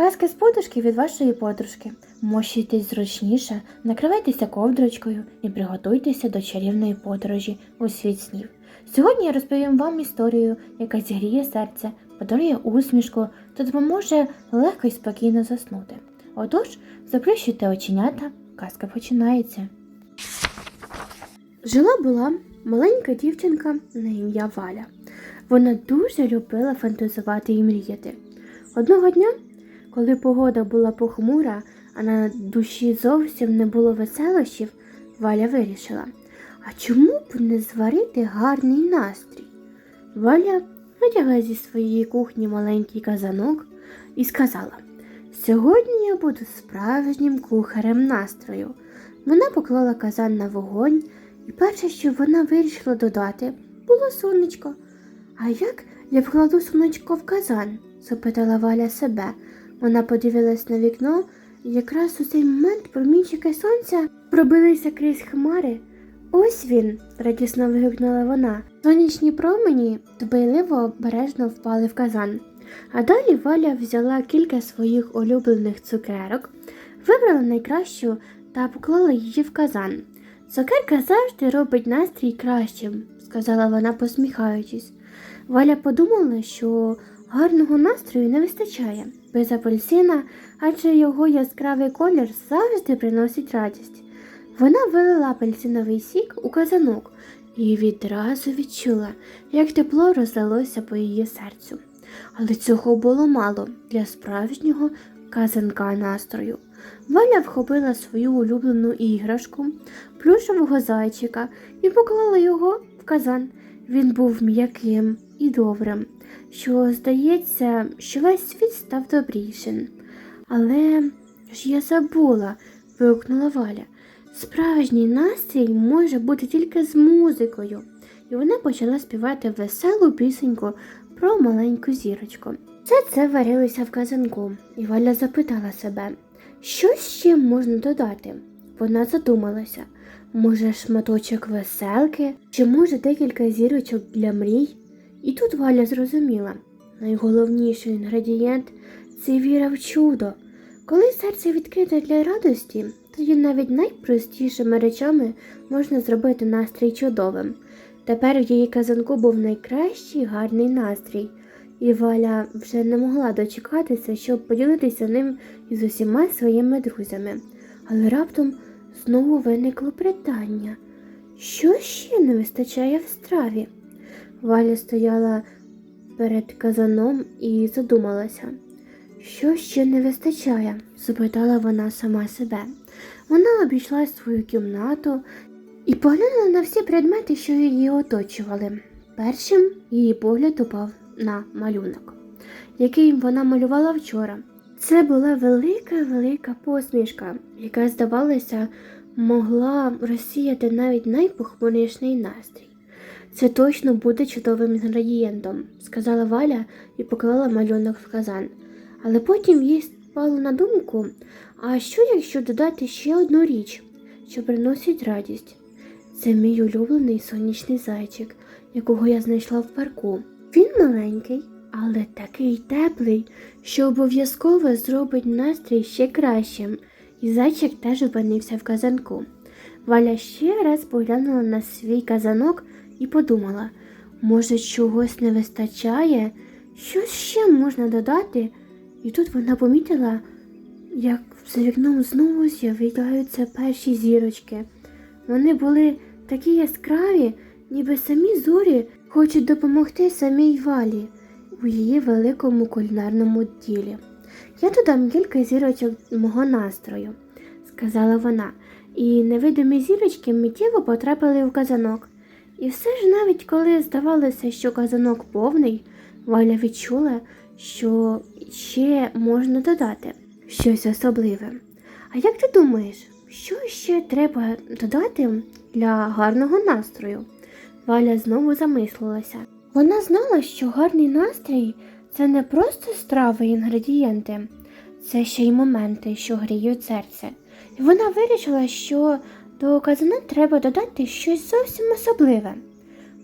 Казки з подушки від вашої подружки. Мощуйтесь зручніше, накривайтеся ковдрочкою і приготуйтеся до чарівної подорожі у світ снів. Сьогодні я розповім вам історію, яка зігріє серце, подарує усмішку та допоможе легко і спокійно заснути. Отож, заплющуйте оченята, казка починається. Жила була маленька дівчинка на ім'я Валя. Вона дуже любила фантазувати і мріяти. Одного дня, коли погода була похмура, а на душі зовсім не було веселощів, Валя вирішила, а чому б не зварити гарний настрій? Валя витягла зі своєї кухні маленький казанок і сказала: Сьогодні я буду справжнім кухарем настрою. Вона поклала казан на вогонь, і перше, що вона вирішила додати, було сонечко. А як я вкладу сонечко в казан? запитала Валя себе. Вона подивилась на вікно, і якраз у цей момент промінчики сонця пробилися крізь хмари. Ось він, радісно вигукнула вона. Сонячні промені дбайливо обережно впали в казан. А далі Валя взяла кілька своїх улюблених цукерок, вибрала найкращу та поклала її в казан. Цукерка завжди робить настрій кращим, сказала вона, посміхаючись. Валя подумала, що гарного настрою не вистачає без апельсина, адже його яскравий колір завжди приносить радість. Вона вилила апельсиновий сік у казанок і відразу відчула, як тепло розлилося по її серцю. Але цього було мало для справжнього казанка настрою. Валя вхопила свою улюблену іграшку, плюшевого зайчика і поклала його в казан. Він був м'яким і добрим, що здається, що весь світ став добрішим. Але ж я забула, вигукнула Валя. Справжній настрій може бути тільки з музикою. І вона почала співати веселу пісеньку про маленьку зірочку. Все це варилося в казанку, і Валя запитала себе, що ще можна додати. Вона задумалася, може, шматочок веселки, чи може декілька зірочок для мрій. І тут Валя зрозуміла, найголовніший інгредієнт це віра в чудо. Коли серце відкрите для радості, тоді навіть найпростішими речами можна зробити настрій чудовим. Тепер в її казанку був найкращий гарний настрій, і Валя вже не могла дочекатися, щоб поділитися ним із усіма своїми друзями. Але раптом знову виникло питання, що ще не вистачає в страві? Валя стояла перед казаном і задумалася. Що ще не вистачає? запитала вона сама себе. Вона обійшла свою кімнату і поглянула на всі предмети, що її оточували. Першим її погляд упав на малюнок, який вона малювала вчора. Це була велика велика посмішка, яка, здавалося, могла розсіяти навіть найпохмуріший настрій. Це точно буде чудовим інгредієнтом, сказала Валя і поклала малюнок в казан. Але потім їй спало на думку, а що якщо додати ще одну річ, що приносить радість? Це мій улюблений сонячний зайчик, якого я знайшла в парку. Він маленький, але такий теплий, що обов'язково зробить настрій ще кращим, і зайчик теж опинився в казанку. Валя ще раз поглянула на свій казанок і подумала, може, чогось не вистачає, що ще можна додати? І тут вона помітила, як за вікном знову з'являються перші зірочки. Вони були такі яскраві, ніби самі зорі хочуть допомогти самій валі у її великому кулінарному ділі. Я додам кілька зірочок мого настрою, сказала вона, і невидимі зірочки миттєво потрапили в казанок. І все ж навіть коли здавалося, що казанок повний, Валя відчула, що ще можна додати щось особливе. А як ти думаєш, що ще треба додати для гарного настрою? Валя знову замислилася. Вона знала, що гарний настрій це не просто страви і інгредієнти, це ще й моменти, що гріють серце. І вона вирішила, що до казана треба додати щось зовсім особливе.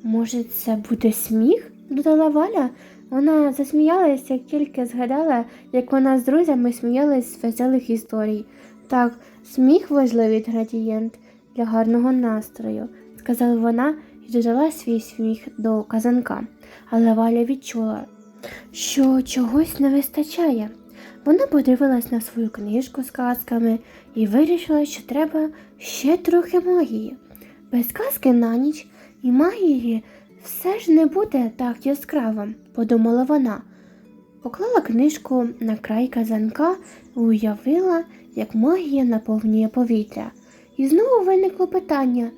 Може, це буде сміх? додала Валя, Вона засміялась, як тільки згадала, як вона з друзями сміялась з веселих історій. Так, сміх важливий інгредієнт для гарного настрою, сказала вона і додала свій сміх до казанка. Але Валя відчула, що чогось не вистачає. Вона подивилась на свою книжку з казками і вирішила, що треба ще трохи магії. Без казки на ніч і магії все ж не буде так яскраво, подумала вона. Поклала книжку на край казанка і уявила, як магія наповнює повітря. І знову виникло питання,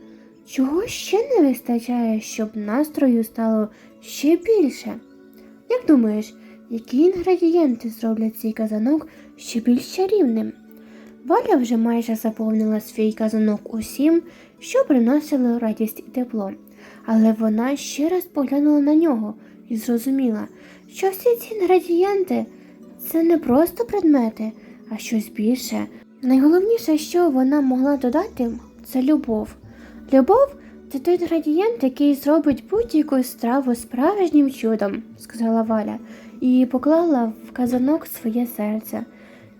чого ще не вистачає, щоб настрою стало ще більше? Як думаєш, які інгредієнти зроблять цей казанок ще більш чарівним? Валя вже майже заповнила свій казанок усім, що приносило радість і тепло, але вона ще раз поглянула на нього і зрозуміла, що всі ці інгредієнти це не просто предмети, а щось більше. Найголовніше, що вона могла додати, це любов. Любов це той інгредієнт, який зробить будь-яку страву справжнім чудом, сказала Валя, і поклала в казанок своє серце.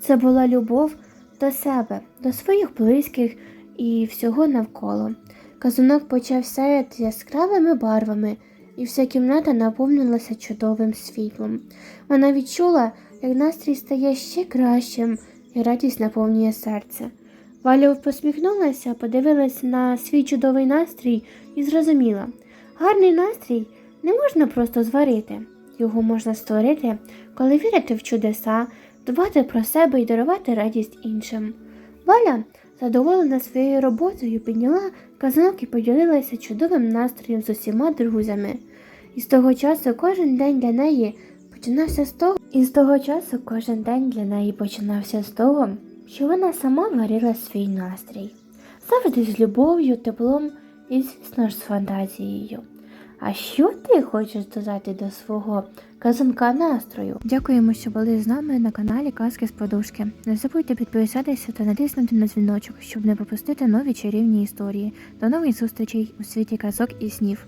Це була любов до себе, до своїх близьких і всього навколо. Казанок почав сяяти яскравими барвами, і вся кімната наповнилася чудовим світлом. Вона відчула, як настрій стає ще кращим, і радість наповнює серце. Валя посміхнулася, подивилася на свій чудовий настрій і зрозуміла, гарний настрій не можна просто зварити. Його можна створити, коли вірити в чудеса, дбати про себе і дарувати радість іншим. Валя, задоволена своєю роботою, підняла казанок і поділилася чудовим настроєм з усіма друзями. І з того часу кожен день для неї починався з того, і з того часу кожен день для неї починався з того, що вона сама варила свій настрій. Завжди з любов'ю, теплом і, звісно ж, з фантазією. А що ти хочеш додати до свого казанка настрою? Дякуємо, що були з нами на каналі Казки з Подушки. Не забудьте підписатися та натиснути на дзвіночок, щоб не пропустити нові чарівні історії. До нових зустрічей у світі казок і снів.